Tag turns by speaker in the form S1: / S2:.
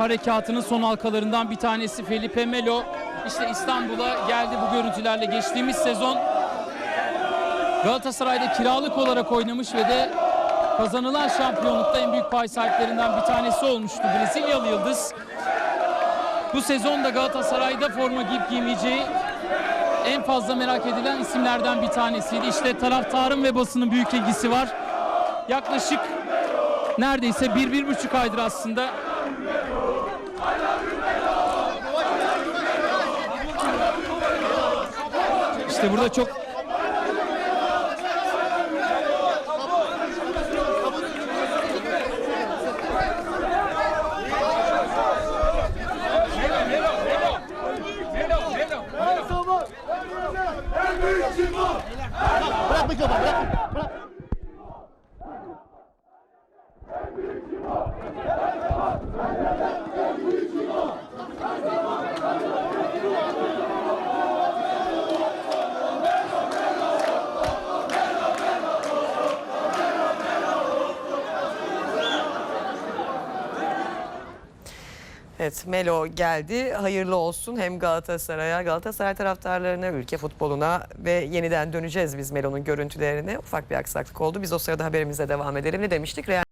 S1: harekatının son halkalarından bir tanesi Felipe Melo. İşte İstanbul'a geldi bu görüntülerle. Geçtiğimiz sezon Galatasaray'da kiralık olarak oynamış ve de kazanılan şampiyonlukta en büyük pay sahiplerinden bir tanesi olmuştu Brezilyalı Yıldız. Bu sezon da Galatasaray'da forma giyip giymeyeceği en fazla merak edilen isimlerden bir tanesiydi. İşte taraftarın ve basının büyük ilgisi var. Yaklaşık neredeyse bir, bir buçuk aydır aslında İşte burada çok
S2: Bırak mikrofonu bırak. Bırak.
S3: Evet Melo geldi. Hayırlı olsun hem Galatasaray'a, Galatasaray taraftarlarına, ülke futboluna ve yeniden döneceğiz biz Melo'nun görüntülerine. Ufak bir aksaklık oldu. Biz o sırada haberimize devam edelim. Ne demiştik? Real